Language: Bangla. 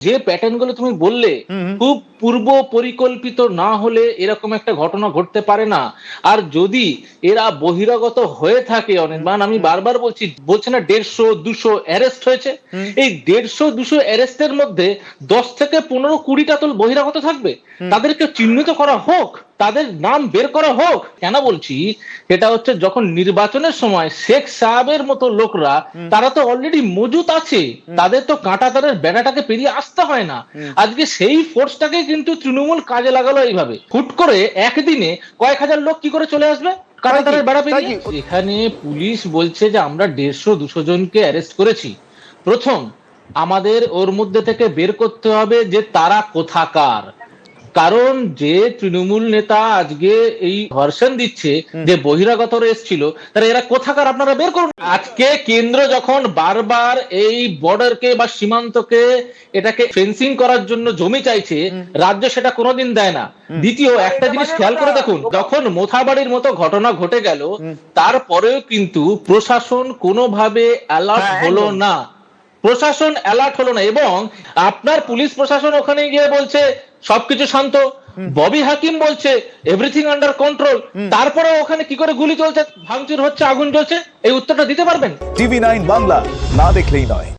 যে প্যাটার্নগুলো তুমি বললে খুব পূর্ব পরিকল্পিত না হলে এরকম একটা ঘটনা ঘটতে পারে না। আর যদি এরা বহিরাগত হয়ে থাকে অনির্বাণ আমি বারবার বলছি বলছে না দেড়শো দুশো অ্যারেস্ট হয়েছে। এই দেড়শো দুশো অ্যারেস্টের মধ্যে দশ থেকে পনেরো কুড়িটা তো বহিরাগত থাকবে। তাদেরকে চিহ্নিত করা হোক তাদের নাম বের করা হোক। কেন বলছি? এটা হচ্ছে যখন নির্বাচনের সময় শেখ সাহেবের মতো লোকরা তারা তো অলরেডি মজুত আছে। তাদের তো কাঁটা তারের বেড়াটাকে পেরিয়ে আসতে হয় না। আজকে সেই ফোর্সটাকে কিন্তু তৃণমূল কাজে লাগালো এইভাবে। হুট করে একদিনে কয়েক হাজার লোক কি করে চলে আসবে? কাঁটা তারের বেড়া পেরিয়ে? এখানে পুলিশ বলছে যে আমরা দেড়শো দুশো জনকে অ্যারেস্ট করেছি। প্রথম আমাদের ওর মধ্যে থেকে বের করতে হবে যে তারা কোথাকার। কারণ যে তৃণমূল নেতা আজকে এই ধর্ষণ দিচ্ছে যে বহিরাগতরা এসেছিল তারা এরা কোথাকার আপনারা বের করুন। আজকে কেন্দ্র যখন বারবার এই বর্ডারকে বা সীমান্তকে এটাকে ফেন্সিং করার জন্য জমি চাইছে রাজ্য সেটা কোনোদিন দেয় না। দ্বিতীয় একটা জিনিস খেয়াল করে দেখুন যখন মোথাবাড়ির মতো ঘটনা ঘটে গেল তারপরেও কিন্তু প্রশাসন কোনোভাবে অ্যালার্ট হলো না। প্রশাসন অ্যালার্ট হলো না এবং আপনার পুলিশ প্রশাসন ওখানে গিয়ে বলছে সবকিছু শান্ত। ববি হাকিম বলছে এভরিথিং আন্ডার কন্ট্রোল তারপরে ওখানে কি করে গুলি চলছে ভাঙচুর হচ্ছে আগুন জ্বলছে এই উত্তরটা দিতে পারবেন? টিভি নাইন বাংলা না দেখলেই নয়।